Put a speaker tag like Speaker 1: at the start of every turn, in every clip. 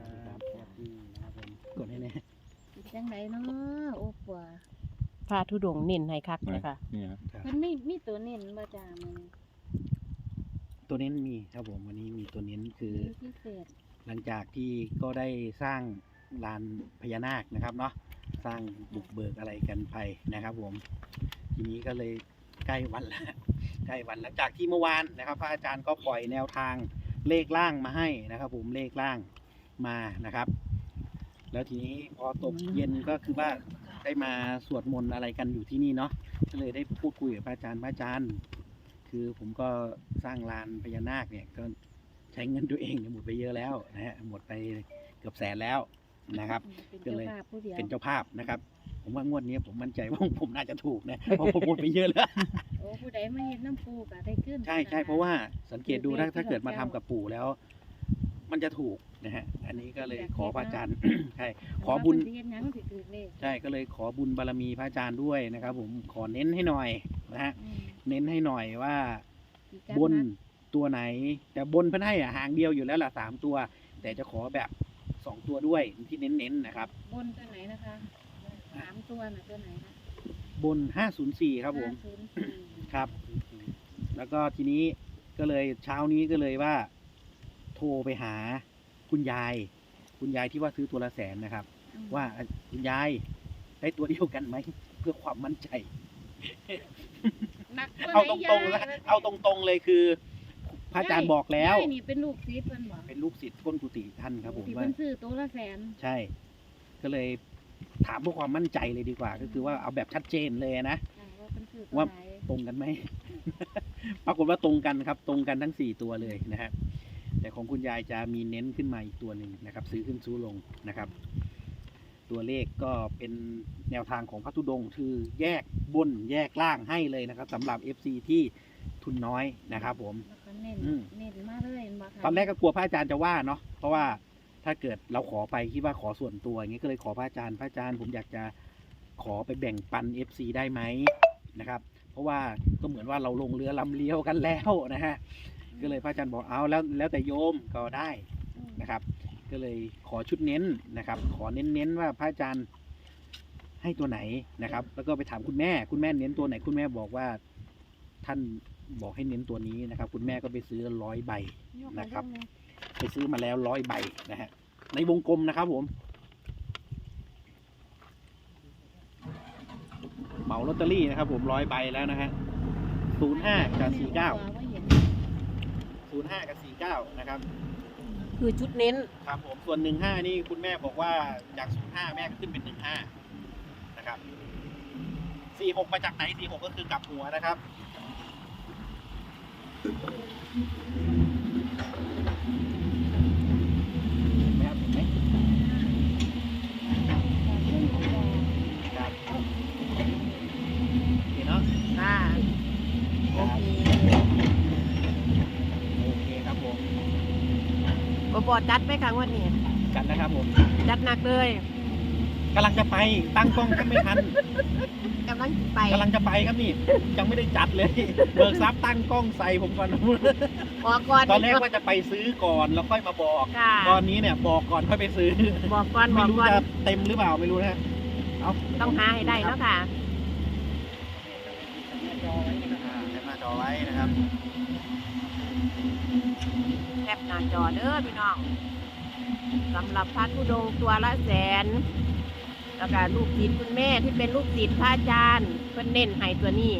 Speaker 1: ครับครับครับนี่นะครับผมกดให้แน่
Speaker 2: เป็นจังไดเนาะโอ้ปัว
Speaker 3: พระธุดงค์เน้นให้คักเลยค่ะ
Speaker 4: เนี่ยครับ
Speaker 1: ครับ
Speaker 2: มันไม่มีตัวเน้นบ่จ้ามัน
Speaker 1: ตัวเน้นมีครับผมวันนี้มีตัวเน้นคือ
Speaker 2: พิเศษ
Speaker 1: หลังจากที่ก็ได้สร้างลานพญานาคนะครับเนาะสร้างบุกเบิกอะไรกันไปนะครับผมทีนี้ก็เลยใกล้วันแล้วใกล้วันหลังจากที่เมื่อวานนะครับ พระอาจารย์ก็ปล่อยแนวทางเลขล่างมาให้นะครับ ผมเลขล่าง มานะครับ แล้วทีนี้พอตกเย็นก็คือว่าได้มาสวดมนต์อะไรกันอยู่ที่นี่เนาะก็เลยได้พูดคุยกับพระอาจารย์พระอาจารย์ คือผมก็สร้างลานพญานาคเนี่ยก็ใช้เงินตัวเองเนี่ยหมดไปเยอะแล้วนะฮะหมดไปเกือบแสนแล้วนะครับ
Speaker 2: เป็น
Speaker 1: ก็
Speaker 2: เจ้า
Speaker 1: เลย
Speaker 2: ภาพผู้เดียว
Speaker 1: เป็นเจ้าภาพนะครับ ผมว่างวดนี้ผมมั่นใจว่าผมน่าจะถูกนะเพราะผมหมดไปเยอะแล้ว
Speaker 2: โอ้ผู้ใดมาเฮ็ดน้ำปูก็ได้ขึ้น
Speaker 1: ใช่ใช่เพราะว่าสังเกตดูถ้าถ้าเกิดมาทำกับปู่แล้ว มันจะถูก นะฮะอันนี้ก็เลยขอพระอาจารย์ ใช่ขอบุญ
Speaker 2: เรียนหยังสิถือเลข
Speaker 1: ใช่ก็เลยขอบุญบารมีพระอาจารย์ด้วยนะครับ ผมขอเน้นให้หน่อยนะฮะ
Speaker 2: อืม
Speaker 1: เน้นให้หน่อยว่า
Speaker 2: อีกจัง
Speaker 1: บน
Speaker 2: นะ
Speaker 1: ตัวไหน แต่บนเพิ่นให้อะหางเดียวอยู่แล้วล่ะสามตัว แต่จะขอแบบสองตัวด้วยที่เน้นๆนะครับ
Speaker 2: บนตัวไหนนะคะสามตัวน่ะตัวไหนคะ
Speaker 1: บนห้าศูนย์สี่ครับผม
Speaker 2: ห้าศูนย์สี่
Speaker 1: ครับ แล้วก็ทีนี้ก็เลยเช้านี้ก็เลยว่า โทรไปหา คุณยาย คุณยายที่ว่าซื้อตัวละแสนนะครับ
Speaker 2: อืม
Speaker 1: ว่าคุณยายได้ตัวเดียวกันไหมเพื่อความมั่นใจ
Speaker 2: หนักตัว
Speaker 1: เอา
Speaker 2: ไหน
Speaker 1: ตรงๆ
Speaker 2: ย
Speaker 1: นะ
Speaker 2: ย
Speaker 1: เอาตรงๆเลยคือพระอาจารย์บอกแล้ว
Speaker 2: ยายนี่เป็นลูกศิษย์เพิ่นบอก
Speaker 1: เป็นลูกศิษย์ก้นกุฏิท่านครับผม
Speaker 2: ที่
Speaker 1: ว่า
Speaker 2: เพิ่นซื้อตัวละแสน
Speaker 1: ใช่ ก็เลยถามเพื่อความมั่นใจเลยดีกว่า ก็คือว่าเอาแบบชัดเจนเลยนะ
Speaker 2: อ่าว่าเพิ่นซื้อตัว
Speaker 1: ว่า
Speaker 2: ไหน
Speaker 1: ตรงกันไหมปรากฏว่าตรงกันครับ ตรงกันทั้งสี่ตัวเลยนะฮะ แต่ของคุณยายจะมีเน้นขึ้นมาอีกตัวหนึ่งนะครับ ซื้อขึ้นซื้อลงนะครับ ตัวเลขก็เป็นแนวทางของพระธุดงค์คือแยกบนแยกล่างให้เลยนะครับสำหรับ FC ที่ทุนน้อยนะครับ ผม
Speaker 2: แล้วก็เน้น
Speaker 1: อืม
Speaker 2: เน้นมาเลยเห็นบ่คะ
Speaker 1: ตอนแรกก็กลัวพระอาจารย์จะว่าเนาะเพราะว่าถ้าเกิดเราขอไปคิดว่าขอส่วนตัวอย่างนี้ก็เลยขอพระอาจารย์พระอาจารย์ผมอยากจะขอไปแบ่งปัน FC ได้ไหมนะครับ เพราะว่าก็เหมือนว่าเราลงเรือลำเลี้ยวกันแล้วนะฮะ ก็เลยพระอาจารย์บอกเอาแล้วแล้วแต่โยมก็ได้
Speaker 2: อืม
Speaker 1: นะครับ ก็เลยขอชุดเน้นนะครับ ขอเน้นๆว่าพระอาจารย์ให้ตัวไหนนะครับ แล้วก็ไปถามคุณแม่ คุณแม่เน้นตัวไหน คุณแม่บอกว่าท่านบอกให้เน้นตัวนี้นะครับ คุณแม่ก็ไปซื้อร้อยใบ
Speaker 2: ยก
Speaker 1: นะครับ
Speaker 2: มา
Speaker 1: ไปซื้อมาแล้วร้อยใบนะฮะในวงกลมนะครับผมเหมาลอตเตอรี่นะครับ ผมร้อยใบแล้วนะฮะศูนย์ห้ากับสี่เก้า
Speaker 2: ว่าเห็น
Speaker 1: ศูนย์ห้ากับสี่เก้านะครับ
Speaker 3: คือชุดเน้น
Speaker 1: ครับผม ส่วนหนึ่งห้านี่คุณแม่บอกว่าจากศูนย์ห้าแม่ก็ขึ้นเป็นหนึ่งห้านะครับสี่หกมาจากไหนสี่หกก็คือกลับหัวนะครับ เห็นไหมครับเห็นไหมครับโอเคเนาะ
Speaker 3: ค่ะ โอเค
Speaker 1: โอเคครับผม
Speaker 3: บอบอจัดไหมคะงวันนี้
Speaker 1: กันนะครับผม
Speaker 3: จัดหนักเลย
Speaker 1: กำลังจะไปตั้งกล้องก็ไม่ทัน
Speaker 3: กำลังไป
Speaker 1: กำลังจะไปครับนี่ ยังไม่ได้จัดเลย เบิกทรัพย์ตั้งกล้องใส่ผมก่อน
Speaker 3: บอกก่อน
Speaker 1: ตอนแรกว่าจะไปซื้อก่อนแล้วค่อยมาบอก
Speaker 3: ค่ะ
Speaker 1: ตอนนี้เนี่ยบอกก่อนค่อยไปซื้อ
Speaker 3: บอกก่อนบ
Speaker 1: ไม่
Speaker 3: อก
Speaker 1: รู้
Speaker 3: ก่อน
Speaker 1: จะเต็มหรือเปล่าไม่รู้นะฮะเอา
Speaker 3: ต้องหาให้ได้เนาะค่ะ
Speaker 1: อ่าแคปหน้าจอไว้นะครับ
Speaker 3: น้าจอเด้อพี่น้องสำหรับพระธุดงค์ตัวละแสนแล้วก็ลูกศิษย์คุณแม่ที่เป็นลูกศิษย์พระอาจารย์เพิ่นเน้นให้ตัวนี้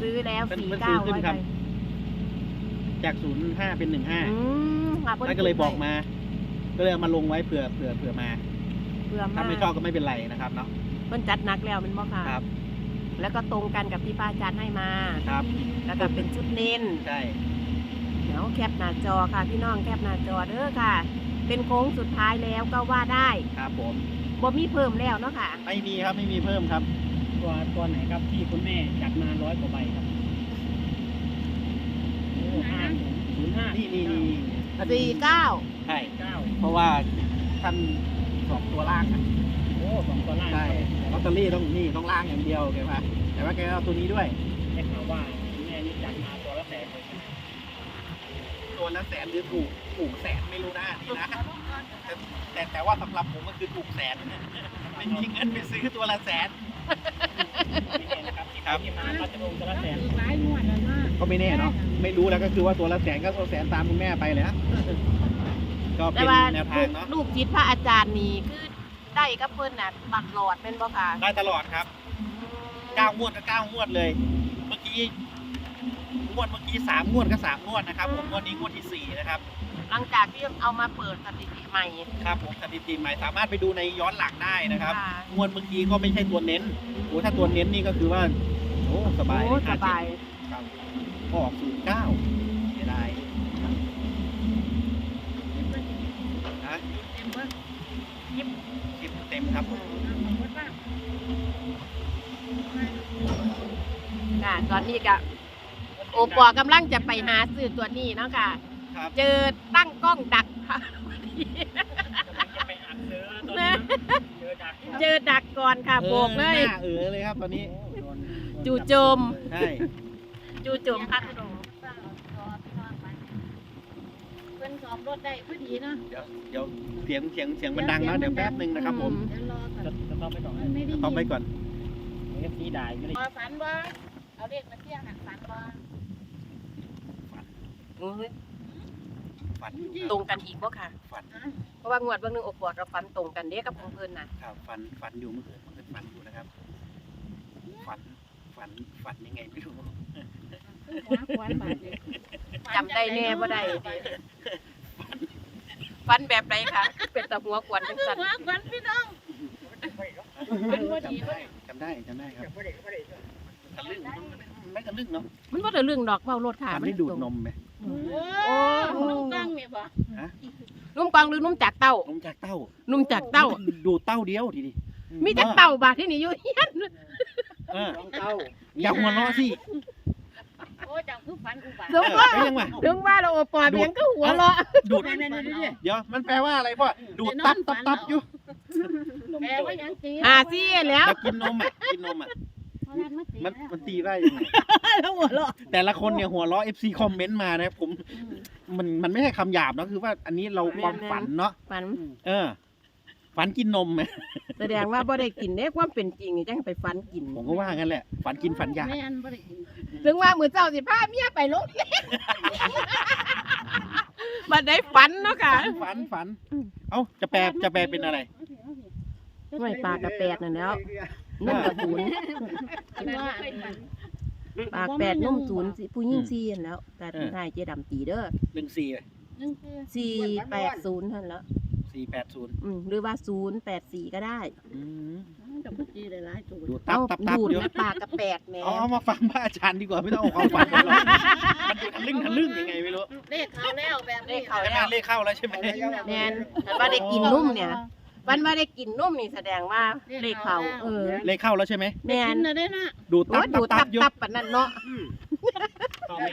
Speaker 3: ซื้อแล้ว
Speaker 1: เพิ่น
Speaker 3: สี่
Speaker 1: เพิ่น
Speaker 3: เก้า
Speaker 1: ซื้อขึ้น
Speaker 3: ไว้
Speaker 1: ครับ
Speaker 3: ไป
Speaker 1: จากศูนย์ห้าเป็นหนึ่งห้า
Speaker 3: อืมค่ะพิ่
Speaker 1: นั่นก็เลยบอกมา ก็เลยเอามาลงไว้เผื่อเผื่อเผื่อมา
Speaker 3: เพื่อมา
Speaker 1: ถ้าไม่ชอบก็ไม่เป็นไรนะครับเนาะ
Speaker 3: เพิ่นจัดหนักแล้วแมันบ่ค่ะ
Speaker 1: ครับ
Speaker 3: แล้วก็ตรงกันกับที่พระอาจารย์ให้มา
Speaker 1: ครับ
Speaker 3: แล้วก็เป็นชุดเน้น
Speaker 1: ใช่
Speaker 3: เดี๋ยวแคปหน้าจอค่ะพี่น้องแคปหน้าจอเด้อค่ะ เป็นโค้งสุดท้ายแล้วก็ว่าได้
Speaker 1: ครับผม
Speaker 3: บ่มีเพิ่มแล้วเนาะค่ะ
Speaker 1: ไม่มีครับไม่มีเพิ่มครับ
Speaker 5: ตัวตัวไหนครับที่คุณแม่จัดมาร้อยกว่าใบครับโอ้ห้าศูนย์ห้า
Speaker 1: นี่นี่นี่ท่าน
Speaker 3: สี่เก้า
Speaker 1: ใช่
Speaker 5: เก้า
Speaker 1: เพราะว่าท่านสองตัวล่างอะ
Speaker 5: โอ้สองตัวล่าง
Speaker 1: ใช่ลอตเตอรี่ต้องนี่ต้องล่างอย่างเดียวแกว่าแต่ว่าแกเอาตัวนี้ด้วย
Speaker 5: ได้ข่าวว่าคุณแม่นี่จัดมา ตัวละแสนเลย
Speaker 1: โอ้ตัวละแสนหรือถูกถูกแสนไม่รู้นะนี่นะแต่แต่แต่ว่าสำหรับผมก็คือถูกแสนไม่มีเงินไปซื้อตัวละแสน
Speaker 5: นี่เองนะครับที่
Speaker 1: ครับ
Speaker 5: ที่มาพระธุดงค์ตัวละแสน
Speaker 2: หลายงวดแล้วเนาะ
Speaker 1: ก็ไม่แน่เนาะไม่รู้แล้วก็คือว่าตัวละแสนก็ตัวแสนตามคุณแม่ไปเลยฮะก็
Speaker 3: แต่
Speaker 1: เป็น
Speaker 3: ว่า
Speaker 1: แนว
Speaker 3: ลู
Speaker 1: ทาง
Speaker 3: ก
Speaker 1: เนาะ
Speaker 3: ลูกจิตพระอาจารย์นี่คือได้กับเพิ่นน่ะบัตรหลอดเป็นบ่ค่ะ
Speaker 1: ได้ตลอดครับเก้างวดก็เก้างวดเลย เมื่อกี้ งวดเมื่อกี้สามงวดก็สามงวดนะครับผมงวดนี้งวดที่สี่นะครับ
Speaker 3: หลังจากที่เอามาเปิดสถิติใหม่
Speaker 1: ครับผมสถิติใหม่สามารถไปดูในย้อนหลังได้นะครับ
Speaker 3: ค่ะ
Speaker 1: งวดเมื่อกี้ก็ไม่ใช่ตัวเน้นโอ้ถ้าตัวเน้นนี่ก็คือว่าโอ้สบาย
Speaker 3: โอ้
Speaker 1: เลย
Speaker 3: สบาย
Speaker 1: ครับก็ออกศูนย์เก้าเสียดายนะ
Speaker 2: เต็มเบิด
Speaker 1: คลิปเต็มครับผม
Speaker 2: เอาหมดว่า
Speaker 3: ค่ะตอนนี้ก็ โอปอกำลังจะไปหาซื้อตัวนี้เนาะค่ะ
Speaker 1: ครับ
Speaker 3: เจอตั้งกล้องดักค่ะ
Speaker 5: กำลังจะไปอัดเสื้อตอนนี้เจอดัก
Speaker 3: เจอดักก่อนค่ะโบกเลย
Speaker 1: หน้าเออเลยครับตอนนี้
Speaker 5: โดน
Speaker 3: จู่โจม
Speaker 1: ใช่
Speaker 3: จู่โจมพัดลม
Speaker 2: รอพี่น้องไปเพิ่นสอบรถได้พอดีเนาะ
Speaker 1: เดี๋ยวเดี๋ยวเสียงเสียงเสียงมันดังนะเดี๋ยวแป๊บหนึ่งนะครับผม
Speaker 2: เดี๋ยวรอก่อน
Speaker 5: จะจะต้องไปต่อ
Speaker 2: มันไม่ได้ยิน
Speaker 1: ต้องไปก่อน
Speaker 5: เอฟซีได้ไม่ได้
Speaker 2: พอฝันบ่เอาเลขมาเที่ยงหันฝันบ่
Speaker 1: ฝันอยู่
Speaker 3: ตรงกันอีกบ่ค่ะ
Speaker 1: ฝัน
Speaker 3: เพราะว่างวดเบางหนึงโอปอกับฟันตรงกันเด้กับของเพิ่นน่ะ
Speaker 1: ครับฝันฝันอยู่เมื่อคืนเมื่อคืนฝันอยู่นะครับ ฝันฝันฝันยังไงไม่รู้
Speaker 2: หัวขวานบาดเลย
Speaker 3: จำได้แน่บ่ได้เด้ฟันแบบไหนคะเป็นตะหัวกวนจังซั่น
Speaker 2: หัวขวานพี่น้องเป็นพอดี
Speaker 1: จำ
Speaker 2: บ่
Speaker 1: ได้จำได้จำได้ครับทะลึ่งไม่ทะลึ่งเนาะ
Speaker 3: มันบ่ได้เรื่องดอกเว้ารถค่ะ
Speaker 1: ฝันได้ดูดนมไหม
Speaker 2: โอ้นุ่งกังนี่บ่
Speaker 3: นุ่มกวางหรือนุ่มจากเต้า น
Speaker 1: มจากเต้า
Speaker 3: นุ่มจากเต้า
Speaker 1: ดูดเต้าเดียวทีนี้
Speaker 3: มีจากเต้าบาดที่นี่อยู่เฮียน
Speaker 1: เอออย่าหัวเราะสิ
Speaker 2: โอ้จังคือฝันอุบาท
Speaker 3: ถึง
Speaker 1: เออ
Speaker 3: ว่า
Speaker 1: ไปยังไง
Speaker 3: ถึงว่าเราโอปอเบียงก็หัวเราะ
Speaker 1: ดูด
Speaker 2: นั่นๆๆ
Speaker 1: เดี๋ยวมันแปลว่าอะไรพ่อ ดูดตับตับตับอยู่
Speaker 2: แปลว่าหยังจี
Speaker 3: หาซี่แล้ว
Speaker 1: แล้วกินนมอะ กินนมอะ
Speaker 2: เขารัดมาตี
Speaker 1: มัน
Speaker 2: แล้ว
Speaker 1: มันตีได้ยังไง
Speaker 3: แล้วหัวเราะ
Speaker 1: แต่ละคนเนี่ยหัวเราะ FC คอมเมนต์มานะผมมันมันไม่ใช่คำหยาบเนาะคือว่าอันนี้เราความฝันเนาะ
Speaker 3: ฝัน
Speaker 1: เออ ฝันกินนมไหม
Speaker 3: แสดงว่าบ่ได้กินเด้ความเป็นจริงนี่จังไปฝันกิน
Speaker 1: ผมก็ว่างั้นแหละฝันกินฝันอยาก
Speaker 2: ไม่อันบ่ได้กิน
Speaker 3: ถึงว่ามื้อเจ้าสิพาเมียไปโรงเรียนบ่ได้ฝันเนาะค่ะ
Speaker 1: ฝันฝัน เอ้าจะแปลจะแปลเป็นอะไร
Speaker 3: ไม่ปลากระแปดนั่นแหล้วนุ่มกระศูนย์
Speaker 2: คิดว่าอันนั้น
Speaker 3: ปากแปดนุ่มศูนย์สิผู้หญิงสี่นั่นแหล้ว แต่ที่นายเจดํตีเด้อ
Speaker 1: หนึ่งสี่
Speaker 2: นั่นคือ
Speaker 3: สี่แปดศูนย์เท่านั้นแหล้ว
Speaker 1: สี่แปดศูนย์
Speaker 3: อืมหรือว่าศูนย์แปดสี่ก็ได้
Speaker 2: จะพูดจีได้หลายตัว
Speaker 1: ดูตับ
Speaker 3: เอา
Speaker 1: ตับตับ
Speaker 3: ดูด
Speaker 1: เดี๋ยว
Speaker 3: นะปากกระแปดแหม่
Speaker 1: เอาเอามาฟังพระอาจารย์ดีกว่าไม่ต้องเอาความฝันมาหรอกมันดูทะลึ่งทะลึ่งยังไงไม่รู้
Speaker 2: เลขเขาแล้วแบบ
Speaker 3: เล
Speaker 2: นี้
Speaker 3: ขเขา
Speaker 1: ใช่ไหม
Speaker 3: แล้ว
Speaker 1: เลขเข้าแล้วใช่ไหม
Speaker 3: แมนแต่ว่าได้กินนุ่มเนี่ย วันว่าได้กินนุ่มนี่แสดงว่าเลขเขาเออ
Speaker 1: เลขเข้าแล้วใช่ไหม
Speaker 3: แม
Speaker 2: กิ
Speaker 3: น
Speaker 2: นนะได้นะ
Speaker 1: ดูตั
Speaker 3: โอ้
Speaker 1: บ
Speaker 3: ย
Speaker 1: ตั
Speaker 3: ดู
Speaker 1: บตั
Speaker 3: ตั
Speaker 1: บบอยู่
Speaker 3: ตับปานนั้นเนาะ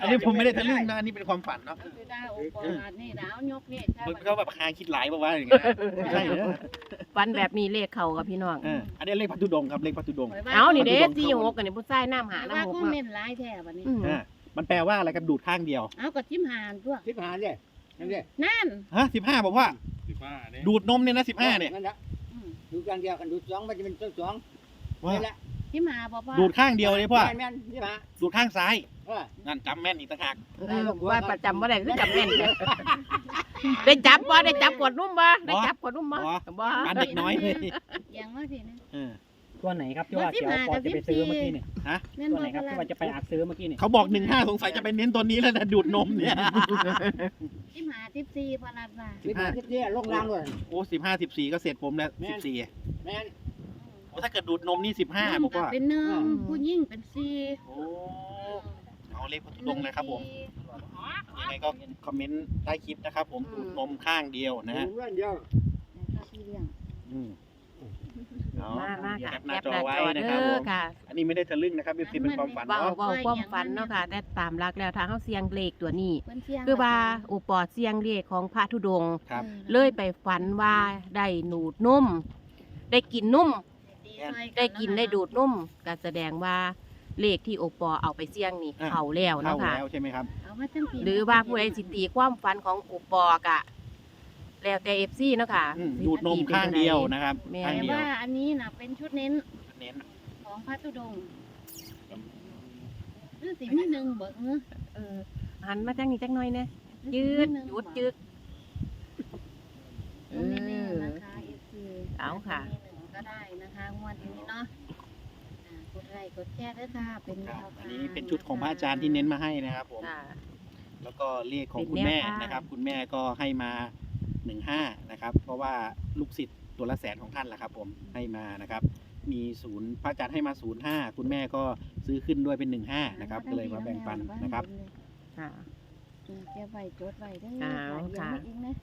Speaker 1: อันนี้ผมไม่ได้ทะลึ่งนะอันนี้เป็นความฝันเนาะ
Speaker 2: คือดาวโอปอลานี่ดาวยกนี่ใช่
Speaker 1: มัน
Speaker 2: ไหม
Speaker 1: ก็แบบคาคิดหลายบอกว่าอย่างเงี้ยไม่ใช่เนอะ
Speaker 3: วันแบบนี้เลขเขากับพี่น้อง
Speaker 1: เอออันนี้เลขพัทุดงค์ครับเลขพัทุดงค์
Speaker 3: เอานี่เด้สี่หกกันนี่ผู้ชายน้ำหา
Speaker 2: ว่า
Speaker 3: น้ำหก
Speaker 2: คอม
Speaker 3: มา
Speaker 2: เมนต์หลายแท้บัดนี้
Speaker 3: อืม
Speaker 1: อ่ามันแปลว่าอะไรกันดูดข้างเดียว
Speaker 2: เอากับจิ้มหานตัว
Speaker 4: สิบห้าเนี่ยนั่นเนี่ย
Speaker 2: นั่น
Speaker 1: ฮะสิบห้าบอกว่า
Speaker 5: สิบห้าเนี่ย
Speaker 1: ดูดนมเนี่ยนะสิบห้าเนี่ย
Speaker 4: นั่นแหละดูอย่างเดียวกันดูสองมันจะเป็นต้นสอง
Speaker 1: ว่า
Speaker 4: นี่แหละ
Speaker 2: จิ้มหาบ่พ่อ
Speaker 1: ดูดข้างเดียวเลยพ่อ
Speaker 4: แม่นแม่นสิบห้า
Speaker 1: ดูดข้างซ้าย
Speaker 4: เออ
Speaker 1: นั่นจำแม่นอีกต่างหาก
Speaker 3: เออว่าประจำว่าได้คือจำแม่นเลยได้จับบ่ได้จับกดนุ่มบ่ได้จับกดนุ่มบ่บ่
Speaker 1: อันเด็กน้อยเลย
Speaker 2: อย่างว่าสินะ
Speaker 1: เออ
Speaker 5: ตัวไหนครับที่ว่าเขียวปอจะไปซื้อเมื่อกี้เนี่ย
Speaker 2: แม่น
Speaker 5: ตัว
Speaker 2: บ่
Speaker 5: ไหนครับ
Speaker 2: พ
Speaker 5: ที่
Speaker 2: ลั
Speaker 5: ว่าจะไปอัดซื้อเมื่อกี้เนี่ย
Speaker 1: เขาบอกหนึ่งห้าสงสัยจะไปเน้นตัวนี้แล้วนะดูดนมเนี่ย
Speaker 2: จิ้มหาทิปซีพลัดว่า
Speaker 4: สิบห้าสิบสี่ลงรางเลย
Speaker 1: โอ้สิบห้าสิบสี่ก็เสร็จผมแล้ว
Speaker 4: แม่
Speaker 1: สิ
Speaker 4: น
Speaker 1: บสี่
Speaker 4: แม่น
Speaker 1: โอ้ถ้าเกิดดูดนมนี่สิบห้าบอกว่า
Speaker 2: เป็นหนึ่งผู้หญิงเป็นสี่
Speaker 1: โอ้เอาเลขพัทุดงค์เลยครับผมยังไงก็คอมเมนต์ใต้คลิปนะครับ ผมดูดนมข้างเดียวนะฮะ
Speaker 4: ดูเรื่องเดียว
Speaker 2: พี่เลี้ยง
Speaker 1: อืม เอา
Speaker 3: มามา
Speaker 1: แค
Speaker 3: ค่ะ
Speaker 1: ปห
Speaker 3: แค
Speaker 1: น้า
Speaker 3: ป
Speaker 1: จอ
Speaker 3: หน้า
Speaker 1: ไว้
Speaker 3: จอ
Speaker 1: นะ
Speaker 3: เด้
Speaker 1: ครับผ
Speaker 3: อ
Speaker 1: ม
Speaker 3: ค่ะ
Speaker 1: อันนี้ไม่ได้ทะลึ่งนะครับเป็นเป็นความฝัน
Speaker 3: เว้า
Speaker 1: เนาะ
Speaker 3: เว้าความฝันเนาะค่ะแต่ตามรักแล้วทางเฮาเสียงเลขตัวนี้
Speaker 2: เพิ่นเสี่ยง
Speaker 3: คือว่าอุปอดเสียงเลขของพระธุดงค์
Speaker 1: ครับ
Speaker 3: เลยไปฝันว่าได้หนูดนุ่ม ได้กินนุ่ม ได้กินได้ดูดนุ่มก็แสดงว่าเลขที่โอปอเอาไปเสี่ยงนี่
Speaker 1: อะ
Speaker 3: เข้าแล้ว
Speaker 1: เข้า
Speaker 3: เนาะค่ะ
Speaker 1: แล้วใช่ไหมครับ
Speaker 2: เอามาจังปี
Speaker 3: หรือว่าผู้ใดสิตีความฝันของโอปอกะ แล้วแต่ FC เนาะค่ะ
Speaker 1: อืม
Speaker 3: สิ
Speaker 1: ดูดนม
Speaker 3: ตีป็
Speaker 1: ข้าง
Speaker 3: จัใเดี
Speaker 1: ยวนะครับ
Speaker 3: แม่
Speaker 1: ข้าง
Speaker 2: แต่
Speaker 1: เดียว
Speaker 2: ว่าอันนี้น่ะเป็นชุดเน้น
Speaker 1: เน้น
Speaker 2: ของพระตุดงค์คือสิมีหนึ่งเบิกเนอะ
Speaker 3: เออหันมาจังนี้จักหน่อยนะยืดหยุดยืด เอ
Speaker 2: ไม่แน่
Speaker 3: อ
Speaker 2: นะคะ FC
Speaker 3: เอาค่ะ
Speaker 2: จจมีหนึ่งก็ได้นะคะงวดนี้เนาะอ่ากดไลค์กดแชร์ด้วยค่ะเป็นแน
Speaker 1: ครับ
Speaker 2: วทาง
Speaker 1: อันนี้เป็นชุดของพระอาจารย์ที่เน้นมาให้นะครับผม
Speaker 3: ค่ะ
Speaker 1: แล้วก็เลขของ
Speaker 3: เป็น
Speaker 1: คุณแม่
Speaker 3: แนวทาง
Speaker 1: นะครับ คุณแม่ก็ให้มา หนึ่งห้านะครับเพราะว่าลูกศิษย์ตัวละแสนของท่านแหละครับผมให้มานะครับ มีศูนย์พระอาจารย์ให้มาศูนย์ห้าคุณแม่ก็ซื้อขึ้นด้วยเป็นหนึ่งห้านะครับก็เลยมาแบ่งปันนะครับ
Speaker 3: ค่ะ
Speaker 2: อืมเก็บไว้จดไว้ได้อ
Speaker 3: เอา
Speaker 2: เดี๋ยว
Speaker 3: ค่ะ
Speaker 2: ให้อีกนะ